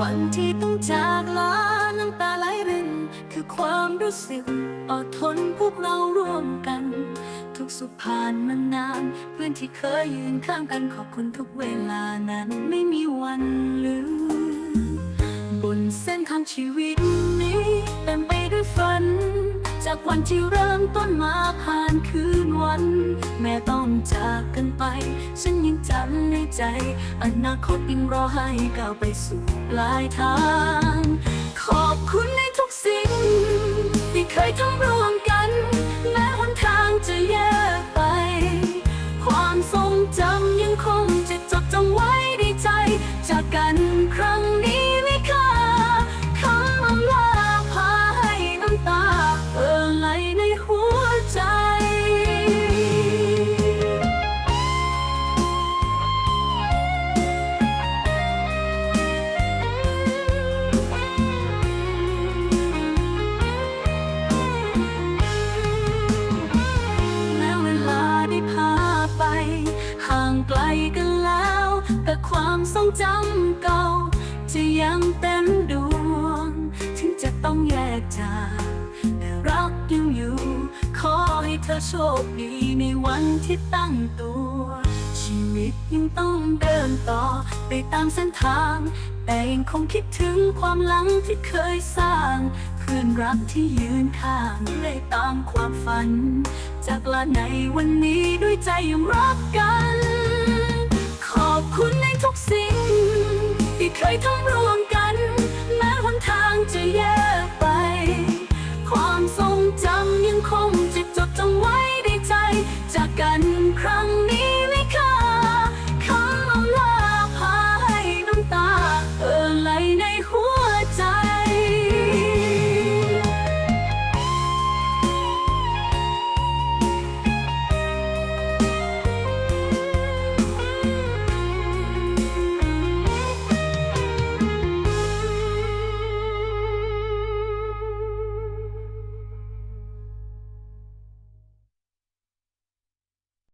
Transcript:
วันที่ต้องจากลาน้ำตาไหลริน คือความรู้สึกอดทนพวกเราร่วมกัน ทุกสุขผ่านมานาน เพื่อนที่เคยยืนข้างกันขอบคุณทุกเวลานั้นไม่มีวันลืมบนเส้นทางชีวิตนี้เต็มไปด้วยฝัน จากวันที่เริ่มต้นมาผ่านคืนวัน แม่ต้องจากกันไป ฉันยังจำในใจ อนาคตยังรอให้ก้าวไปสู่ปลายทาง ไกลกันแล้ว แต่ความทรงจำเก่า จะยังเต็มดวง ถึงจะต้องแยกจากแต่รักยังอยู่ ขอให้เธอโชคดีในวันที่ตั้งตัว ชีวิตยังต้องเดินต่อไปตามเส้นทาง แต่ยังคงคิดถึงความหลังที่เคยสร้าง เพื่อนรักที่ยืนข้างเลยตามความฝัน จากลาในวันนี้ด้วยใจยังรักกัน ยทั้งร่วมกัน แม้หนทางจะแย่ไป ความทรงจำยังคง